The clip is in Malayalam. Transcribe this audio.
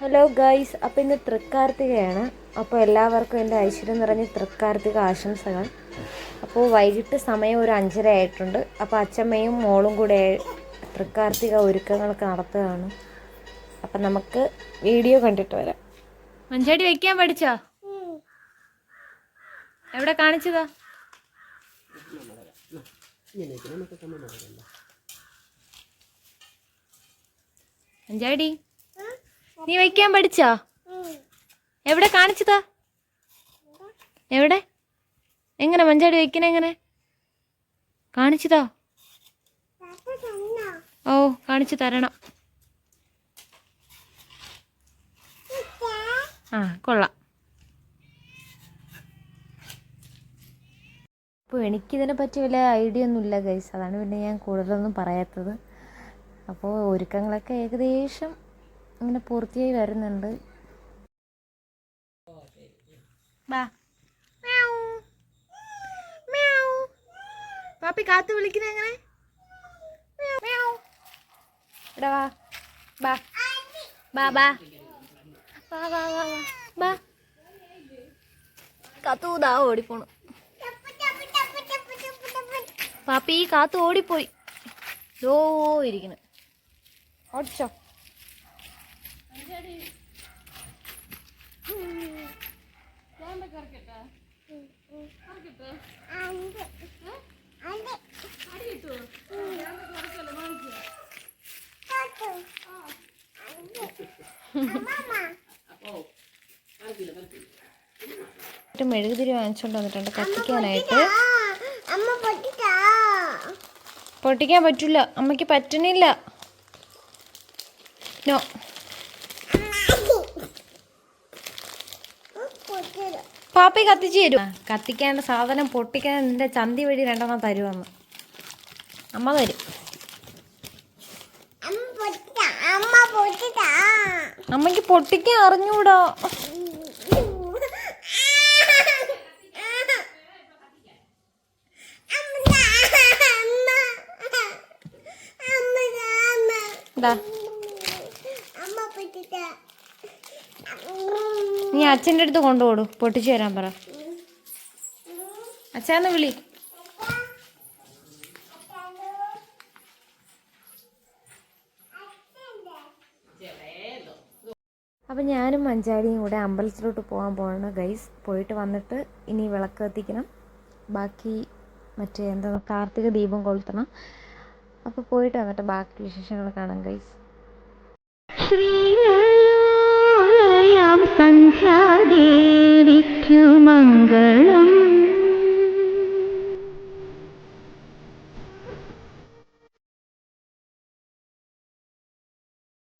ഹലോ ഗൈസ് അപ്പോൾ ഇന്ന് തൃക്കാർത്തികയാണ്. അപ്പോൾ എല്ലാവർക്കും എന്റെ ഐശ്വര്യം നിറഞ്ഞ തൃക്കാർത്തിക ആശംസകൾ. അപ്പോൾ വൈകിട്ട് സമയം ഒരു അഞ്ചര ആയിട്ടുണ്ട്. അപ്പോൾ അച്ഛമ്മയും മോളും കൂടെ തൃക്കാർത്തിക ഒരുക്കങ്ങളൊക്കെ നടത്തുകയാണ്. അപ്പം നമുക്ക് വീഡിയോ കണ്ടിട്ട് വരാം. മഞ്ചാടി വയ്ക്കാൻ പഠിച്ചോ? എവിടെ കാണിച്ചതാ? മഞ്ചാടി. നീ വയ്ക്കാൻ പഠിച്ചോ? എവിടെ കാണിച്ചതാ? എവിടെ? എങ്ങനെ മഞ്ചാടി വയ്ക്കണ എങ്ങനെ? കാണിച്ചതാ? ഓ കാണിച്ചു തരണം. ആ കൊള്ളാം. അപ്പോൾ എനിക്കിതിനെ പറ്റി വലിയ ഐഡിയ ഒന്നുമില്ല ഗൈസ്. അതാണ് പിന്നെ ഞാൻ കൂടുതലൊന്നും പറയാത്തത്. അപ്പോൾ ഒരുക്കങ്ങളൊക്കെ ഏകദേശം അങ്ങനെ പൂർത്തിയായി വരുന്നുണ്ട്. പാപ്പി കാത്തു വിളിക്കുന്നത് എങ്ങനെ? എടാ വാ. ബാ ബാ ബാ വാ വാ വാ വാ. ബാ കാത്തു ദാ ഓടിപ്പോണു. പാപ്പി കാത്തു ഓടിപ്പോയി. ഓ ഇരിക്കണ ഓടിച്ചോ. മെഴുകുതിരി വാങ്ങിച്ചോണ്ട് വന്നിട്ടുണ്ട്. കത്തിക്കാനായിട്ട്. പൊട്ടിക്കാൻ പറ്റില്ല അമ്മയ്ക്ക് പറ്റണില്ല. നോ. പാപ്പി കത്തിച്ച് തരും കത്തിക്കേണ്ട സാധനം പൊട്ടിക്കാൻ നിന്റെ ചന്തി വഴി രണ്ടെണ്ണം തരുമെന്ന് അമ്മ തരും. അമ്മയ്ക്ക് പൊട്ടിക്കാൻ അറിഞ്ഞൂടോ. പൊട്ടിട്ടാ നീ അച്ഛന്റെ അടുത്ത് കൊണ്ടുപോടു. പൊട്ടിച്ചു തരാൻ പറ. അച്ഛന്ന് വിളി. അപ്പം ഞാനും മഞ്ചാരിയും കൂടെ അമ്പലത്തിലോട്ട് പോകാൻ പോകണം ഗൈസ് പോയിട്ട് വന്നിട്ട് ഇനി വിളക്ക് കത്തിക്കണം. ബാക്കി മറ്റേ എന്താ കാർത്തിക ദീപം കൊളുത്തണം. അപ്പോൾ പോയിട്ട് വന്നിട്ട് ബാക്കി വിശേഷങ്ങൾ കാണാം ഗൈസ്. ശ്രീയാം மங்கள